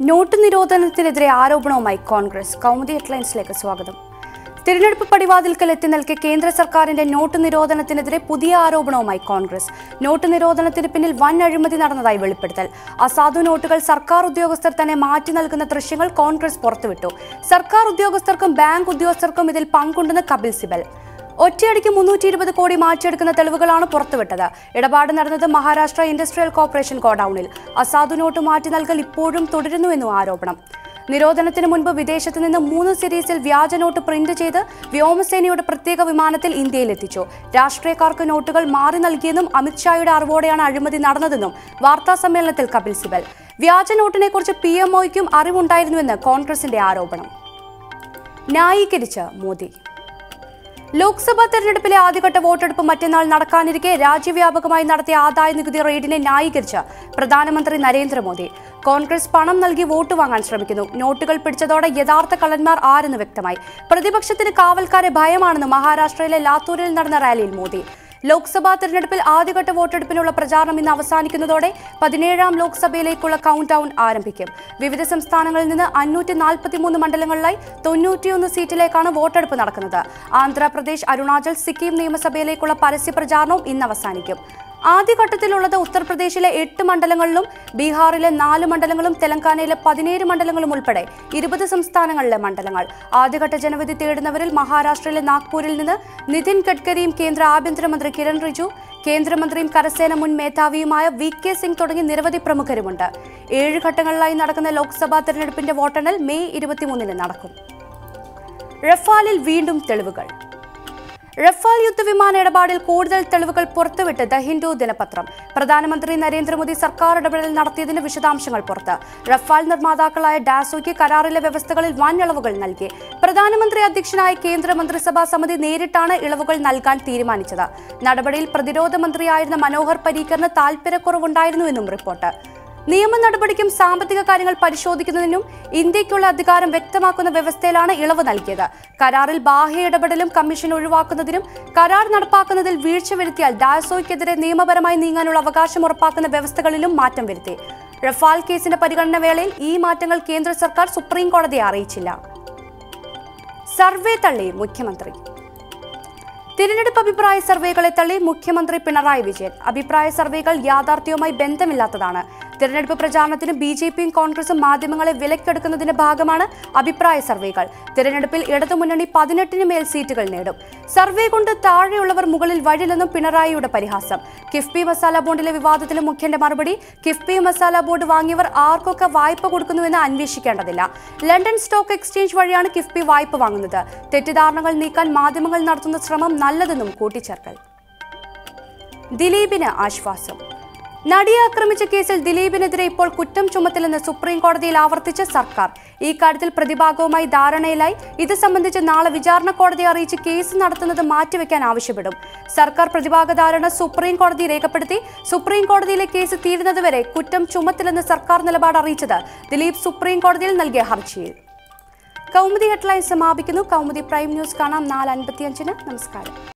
Not നിരോധനത്തിനെതിരെ ആരോപണവുമായി കോൺഗ്രസ്. കൗമുദി ഹെഡ്ലൈൻസിലേക്ക് സ്വാഗതം. തിരഞ്ഞെടുപ്പ് പടിവാതിൽക്കൽ എത്തി നിൽക്കെ കേന്ദ്ര സർക്കാരിന്റെ നോട്ട് നിരോധനത്തിനെതിരെ പുതിയ ആരോപണവുമായി കോൺഗ്രസ്. നോട്ട് നിരോധനത്തിന് പിന്നിൽ വൻ അഴിമതി നടന്നതായി വെളിപ്പെടുത്തൽ. അസാധു നോട്ടുകൾ സർക്കാർ ഉദ്യോഗസ്ഥർ തന്നെ മാറ്റി നൽകുന്ന ദൃശ്യങ്ങൾ കോൺഗ്രസ് പുറത്തുവിട്ടു. സർക്കാർ ഉദ്യോഗസ്ഥർക്കും ബാങ്ക് ഉദ്യോഗസ്ഥർക്കും ഇതിൽ പങ്കുണ്ടെന്ന് കപിൽ സിബൽ. ഒറ്റയടിക്ക് മുന്നൂറ്റി ഇരുപത് കോടി മാറ്റിയെടുക്കുന്ന തെളിവുകളാണ് പുറത്തുവിട്ടത്. ഇടപാട് നടന്നത് മഹാരാഷ്ട്ര ഇൻഡസ്ട്രിയൽ കോർപ്പറേഷൻ ഗോഡൌണിൽ. അസാധു നോട്ട് മാറ്റി നൽകൽ ഇപ്പോഴും തുടരുന്നുവെന്നും ആരോപണം. നിരോധനത്തിന് മുൻപ് വിദേശത്ത് നിന്ന് മൂന്ന് സീരീസിൽ വ്യാജ നോട്ട് പ്രിന്റ് ചെയ്ത് വ്യോമസേനയുടെ പ്രത്യേക വിമാനത്തിൽ ഇന്ത്യയിലെത്തിച്ചു. രാഷ്ട്രീയക്കാർക്ക് നോട്ടുകൾ മാറി നൽകിയെന്നും അമിത്ഷായുടെ അറിവോടെയാണ് അഴിമതി നടന്നതെന്നും വാർത്താ സമ്മേളനത്തിൽ കപിൽ സിബൽ. വ്യാജ നോട്ടിനെക്കുറിച്ച് പി എംഒയ്ക്കും അറിവുണ്ടായിരുന്നുവെന്ന് കോൺഗ്രസിന്റെ ആരോപണം. ന്യായീകരിച്ച് മോദി. ലോക്സഭാ തെരഞ്ഞെടുപ്പിലെ ആദ്യഘട്ട വോട്ടെടുപ്പ് മറ്റന്നാൾ നടക്കാനിരിക്കെ രാജ്യവ്യാപകമായി നടത്തിയ ആദായ നികുതി റെയ്ഡിനെ ന്യായീകരിച്ച് പ്രധാനമന്ത്രി നരേന്ദ്രമോദി. കോൺഗ്രസ് പണം നൽകി വോട്ട് വാങ്ങാൻ ശ്രമിക്കുന്നു. നോട്ടുകൾ പിടിച്ചതോടെ യഥാർത്ഥ കള്ളന്മാർ ആരെന്ന് വ്യക്തമായി. പ്രതിപക്ഷത്തിന് കാവൽക്കാരെ ഭയമാണെന്ന് മഹാരാഷ്ട്രയിലെ ലാത്തൂരിൽ നടന്ന റാലിയിൽ മോദി. ലോക്സഭാ തെരഞ്ഞെടുപ്പിൽ ആദ്യഘട്ട വോട്ടെടുപ്പിനുള്ള പ്രചാരണം ഇന്ന് അവസാനിക്കുന്നതോടെ പതിനേഴാം ലോക്സഭയിലേക്കുള്ള കൗണ്ട് ഡൌൺ ആരംഭിക്കും. വിവിധ സംസ്ഥാനങ്ങളിൽ നിന്ന് അഞ്ഞൂറ്റി നാൽപ്പത്തിമൂന്ന് മണ്ഡലങ്ങളിലായി തൊണ്ണൂറ്റിയൊന്ന് സീറ്റിലേക്കാണ് വോട്ടെടുപ്പ് നടക്കുന്നത്. ആന്ധ്രാപ്രദേശ് അരുണാചൽ സിക്കിം നിയമസഭയിലേക്കുള്ള പരസ്യ പ്രചാരണവും ഇന്ന് അവസാനിക്കും. ആദ്യഘട്ടത്തിലുള്ളത് ഉത്തർപ്രദേശിലെ എട്ട് മണ്ഡലങ്ങളിലും ബീഹാറിലെ നാല് മണ്ഡലങ്ങളും തെലങ്കാനയിലെ പതിനേഴ് മണ്ഡലങ്ങളും ഉൾപ്പെടെ ഇരുപത് സംസ്ഥാനങ്ങളിലെ മണ്ഡലങ്ങൾ. ആദ്യഘട്ട ജനവിധി തേടുന്നവരിൽ മഹാരാഷ്ട്രയിലെ നാഗ്പൂരിൽ നിന്ന് നിതിൻ ഗഡ്കരിയും കേന്ദ്ര ആഭ്യന്തരമന്ത്രി കിരൺ റിജു കേന്ദ്രമന്ത്രിയും കരസേന മുൻ മേധാവിയുമായ വി കെ സിംഗ് തുടങ്ങി നിരവധി പ്രമുഖരുമുണ്ട്. ഏഴ് ഘട്ടങ്ങളിലായി നടക്കുന്ന ലോക്സഭാ തെരഞ്ഞെടുപ്പിന്റെ വോട്ടെണ്ണൽ മെയ് ഇരുപത്തിമൂന്നിന് നടക്കും. റഫാലിൽ വീണ്ടും തെളിവുകൾ. റഫാൽ യുദ്ധവിമാന ഇടപാടിൽ കൂടുതൽ തെളിവുകൾ പുറത്തുവിട്ട് ദ ഹിന്ദു ദിനപത്രം. പ്രധാനമന്ത്രി നരേന്ദ്രമോദി സർക്കാർ ഇടപെടൽ നടത്തിയതിന്റെ വിശദാംശങ്ങൾ പുറത്ത്. റഫാൽ നിർമ്മാതാക്കളായ ഡാസോയ്ക്ക് കരാറിലെ വ്യവസ്ഥകളിൽ വൻ ഇളവുകൾ നൽകി. പ്രധാനമന്ത്രി അധ്യക്ഷനായ കേന്ദ്ര മന്ത്രിസഭാ സമിതി നേരിട്ടാണ് ഇളവുകൾ നൽകാൻ തീരുമാനിച്ചത്. നടപടിയിൽ പ്രതിരോധ മന്ത്രിയായിരുന്ന മനോഹർ പരീക്കറിന് താൽപര്യക്കുറവുണ്ടായിരുന്നുവെന്നും റിപ്പോർട്ട്. നിയമ നടപടിക്കും സാമ്പത്തിക കാര്യങ്ങൾ പരിശോധിക്കുന്നതിനും ഇന്ത്യയ്ക്കുള്ള അധികാരം വ്യക്തമാക്കുന്ന വ്യവസ്ഥയിലാണ് ഇളവ് നൽകിയത്. കരാറിൽ ബാഹ്യ ഇടപെടലും കമ്മീഷൻ ഒഴിവാക്കുന്നതിനും കരാർ നടപ്പാക്കുന്നതിൽ വീഴ്ച വരുത്തിയാൽ ഡാസോയ്ക്കെതിരെ നിയമപരമായി നീങ്ങാനുള്ള അവകാശം ഉറപ്പാക്കുന്ന വ്യവസ്ഥകളിലും മാറ്റം വരുത്തി. റഫാൽ കേസിന്റെ പരിഗണന വേളയിൽ ഈ മാറ്റങ്ങൾ കേന്ദ്ര സർക്കാർ സുപ്രീം കോടതിയെ അറിയിച്ചില്ല. സർവേ തള്ളി മുഖ്യമന്ത്രി. തിരഞ്ഞെടുപ്പ് അഭിപ്രായ സർവേകളെ തള്ളി മുഖ്യമന്ത്രി പിണറായി വിജയൻ. അഭിപ്രായ സർവേകൾ യാഥാർത്ഥ്യവുമായി ബന്ധമില്ലാത്തതാണ്. തിരഞ്ഞെടുപ്പ് പ്രചാരണത്തിന് ബി ജെ പിയും കോൺഗ്രസും മാധ്യമങ്ങളെ വിലക്കെടുക്കുന്നതിന്റെ ഭാഗമാണ് അഭിപ്രായ സർവേകൾ. തെരഞ്ഞെടുപ്പിൽ ഇടതുമുന്നണി പതിനെട്ടിന് മേൽ സീറ്റുകൾ നേടും. സർവേ കൊണ്ട് താഴെയുള്ളവർ മുകളിൽ വഴില്ലെന്നും പിണറായിയുടെ പരിഹാസം. കിഫ്ബി മസാല ബോണ്ടിലെ വിവാദത്തിലെ മുഖ്യന്റെ മറുപടി. കിഫ്ബി മസാല ബോണ്ട് വാങ്ങിയവർ ആർക്കൊക്കെ വായ്പ കൊടുക്കുന്നുവെന്ന് അന്വേഷിക്കേണ്ടതില്ല. ലണ്ടൻ സ്റ്റോക്ക് എക്സ്ചേഞ്ച് വഴിയാണ് കിഫ്ബി വായ്പ വാങ്ങുന്നത്. തെറ്റിദ്ധാരണകൾ നീക്കാൻ മാധ്യമങ്ങൾ നടത്തുന്ന ശ്രമം നല്ലതെന്നും കൂട്ടിച്ചേർക്കൽ. ദിലീപിന് ആശ്വാസം. നടിയെ ആക്രമിച്ച കേസിൽ ദിലീപിനെതിരെ ഇപ്പോൾ കുറ്റം ചുമത്തില്ലെന്ന് സുപ്രീം കോടതിയിൽ ആവർത്തിച്ച സർക്കാർ. ഈ കാര്യത്തിൽ പ്രതിഭാഗവുമായി ധാരണയിലായി. ഇത് സംബന്ധിച്ച് നാളെ വിചാരണ കോടതിയെ അറിയിച്ച് കേസ് നടത്തുന്നത് മാറ്റിവെക്കാൻ ആവശ്യപ്പെടും. സർക്കാർ പ്രതിഭാഗ ധാരണ സുപ്രീം കോടതി രേഖപ്പെടുത്തി. സുപ്രീം കോടതിയിലെ കേസ് തീരുന്നതുവരെ കുറ്റം ചുമത്തില്ലെന്ന് സർക്കാർ നിലപാട് അറിയിച്ചത് ദിലീപ് സുപ്രീം കോടതിയിൽ നൽകിയ ഹർജിയിൽ. കൗമുദി ഹെഡ്ലൈൻ സമാപിക്കുന്നു. കൗമുദി പ്രൈം ന്യൂസ് കാണാം. നാല് അൻപത്തിയഞ്ചിന്. നമസ്കാരം.